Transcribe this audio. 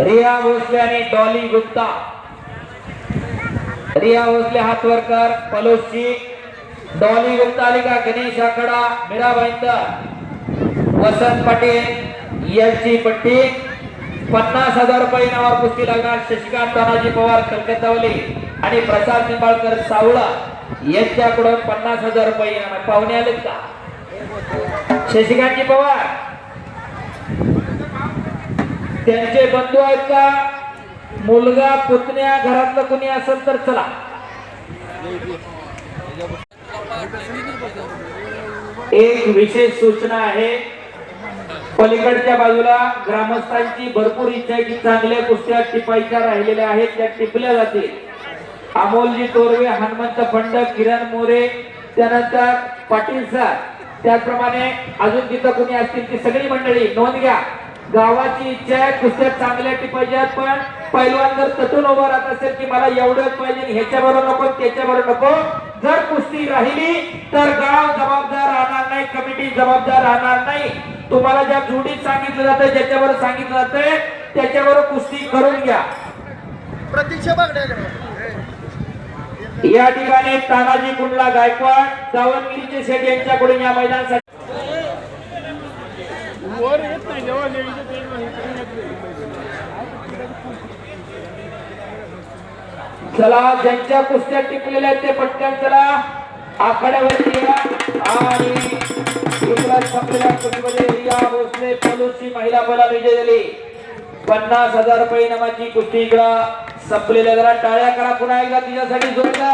रिया भोसले आणि डॉली गुप्ता. रिया भोसले हातवरकर पलोशी. डॉली गुप्ता आली का? गणेश आकडा मीरा भाईंदर. वसंत पाटील यांची पट्टी. पन्नास हजार रुपये नावावर कुस्ती लागणार शशिकांत तानाजी पवार कलकत्तावली आणि प्रसाद निंबाळकर सावळा. यांच्याकडून पन्नास हजार रुपये पाहुणे आलेत का? शशिकांतजी पवार. त्यांचे बंधू आहेत का? मुलगा पुतण्या घरातलं कुणी असेल तर चला. एक विशेष सूचना आहे. पलीकडच्या बाजूला ग्रामस्थांची भरपूर इच्छा आहे की चांगल्या कुस्त्या टिपायच्या राहिलेल्या आहेत. त्या टिपल्या जातील. अमोलजी तोरवे हनुमंत फंड किरण मोरे त्यानंतर पाटील सर. त्याचप्रमाणे अजून तिथं कोणी असतील ती सगळी मंडळी नोंद घ्या. गावाची इच्छा आहे कुस्त्या चांगल्या टिपायच्या आहेत, पण पैलवान जर तटून उभा राहत असेल की मला एवढंच पाहिजे ह्याच्या बरोबर नको त्याच्या बरोबर नको जर कुस्ती राहिली तर गाव जबाबदार राहणार नाही कमिटी जबाबदार राहणार नाही. तुम्हाला ज्या जोडीत सांगितलं जातं ज्याच्यावर सांगितलं जातंय त्याच्यावर कुस्ती करून घ्या. प्रतीक्षा या ठिकाणी तानाजी कुंडला गायकवाड सावंतगिरीचे शेठ यांच्याकडून या मैदानासाठी वर येत नाही जेव्हा लेडीचं ते चला ज्यांच्या कुस्त्या टिकलेल्या ते पटकन चला. आखाड्यावरती या. आणि संपलेल्या कुस्तीमध्ये रिया भोसले पलूची महिला बला विजय झाली. पन्नास हजार रुपये नामाची कुस्ती इकडं संपलेल्या जरा टाळ्या करा पुन्हा एकदा तिच्यासाठी जोडला